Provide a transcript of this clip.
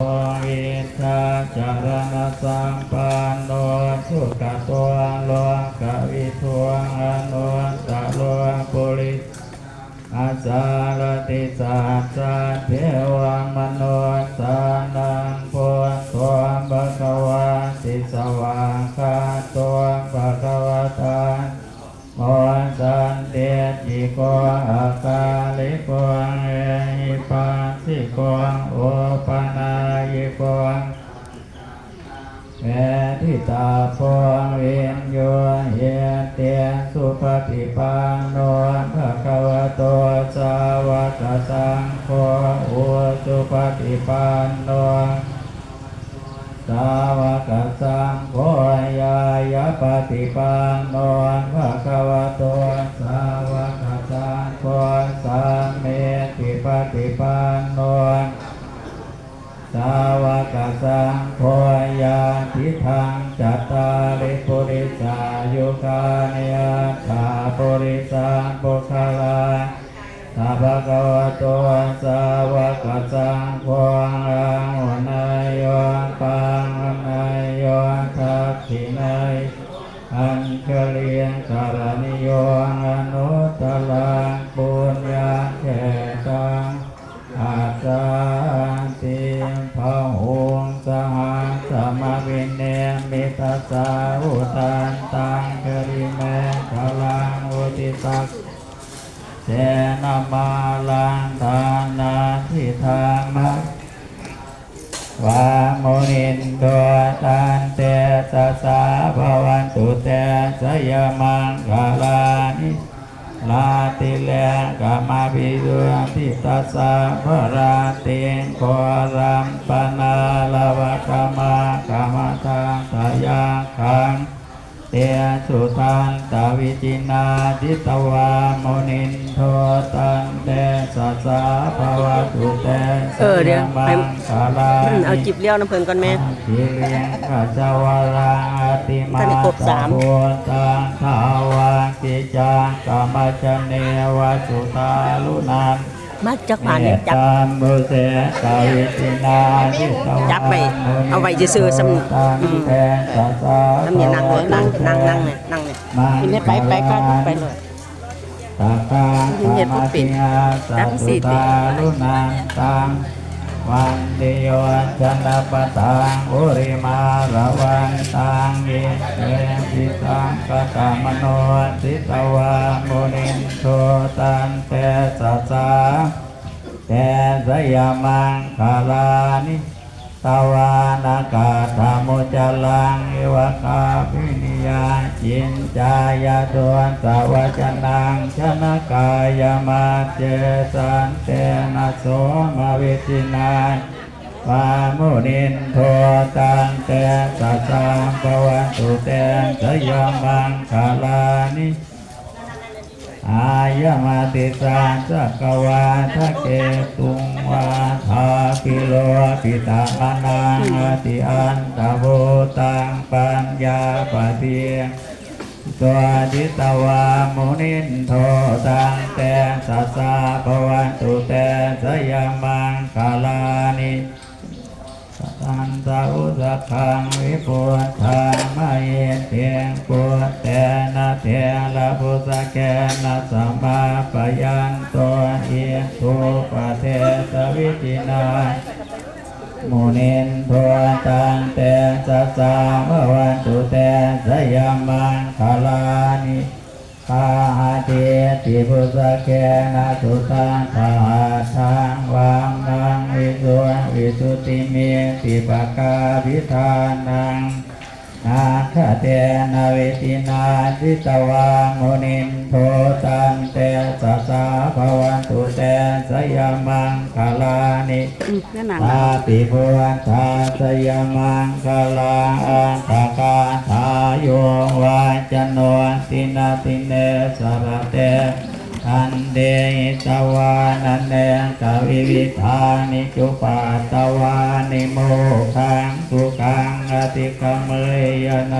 วิชาจารณสัมปันโนสุขตัวโลกวิทวงอนุตะโลปุริอาจารติสัจจะเทวมโนสานังพุทธภะคะวะติสวากขาตภะคะวะตามสันเตจิโกอาคาลิโกเอหิปัสสิโกโอปนา ยโกแม่ทิตาพงเวียนโยเยเตียนสุปฏิปันโนภะคะวะโตสาวกสังโฆอุสุปฏิปันโนสาวกสังโฆยายาปฏิปันโนภะคะวะโตสาวกสังโฆสัมเมติปฏิปันโน สาว กสังโฆยาทิทังจัตตาริปุริสายุกาเนยถาปุริสังปุคลาสาภะคะวะโตสาวกสังโฆอังวนายโยปังวนายโยทักขินายอัญเชลียงสารนิโยอนุตตลังปุ พหุงสหัสมวินเนมิตาสาวุตันตังกริเมฆลังอุติตักเจนมาลังทานาทิธามัสวาโมนินตัวตันเตสะสาภวันตุเตสยมังกาลานิ ลาติเลกามาปิดุติตัสสะภราติงโครัมปนาลวะกามากามตาตยาคัง เตสุตันตวิจินาจิตวามนินโทตันเตสัสสะภวตุเตสเออเดี๋ยวมัให้งคาลาอืมเอานิจิบเลี้ยวน้ำเพลินก่อนแม่ทิเลียงขจาวราติมาท่านได้ครบสามตพุทธังทาวากิจังกามาจเนวสุตาลุนัน มาจักผ่านเนี่ยจับตามบุเสกาวิจินาทิตวาจับไปเอาไว้ซื่อๆสำตังอืมแทนสัสสะน้ำเนี่ยนั่งเลยนั่งนั่งนั่งเนี่ยนั่งเนี่ยกินได้ไปไปก็ไปเลยตาคายินเย็นปุ๊บปิดสัตั้งสี่สุติ วันตังวันเดียวจันทปตังอุริมาระวันตังยิเตปิตังกตามโนติตวามุนินโทตันเตสัสสะเตสยามังคาลานิ ตวานากาธรรมุจลังเอวคาปินิยาจินจายาตวนสาวจนังชนะกายมาเจสันเตนะโสมาเวทินายปามุนินโทตันเตสัสสะปวันตุเตสยามังคาลานิอายมาติสาจักวาทะเกตุงวา โลปิตามานังอติอันตะโวตังปัญญาปเทียตัวจิตวามุนินโทตังเตสัสสะภวันตุเตสยามังคาลานิสันตาอุสคังวิปุตทามาเยเตียงปุตเตนะเทละพุสะแกนะสัมมาปยันตัวเอตุปะเทสวิจินา มุนินโทตันเตสัสสะมวันตุเตสยามังคาลานิปาหาเทติพุสะแกนะสุตังปาทังวังนังวิสุวิสุติเมติปะกาวิธานังนา เตนาเวตินาจิตวามุนินโทตันเตสัสสะภวันตุเตสยามังคาลานิสัตาติภวันทาสยามังคาลาอันตากาทายโยวาจโนตินาติเนสระเตอันเดหิตวานันเนกวิวิธานิจุปาตวานิโมขังสุขังอติกมเมยนะ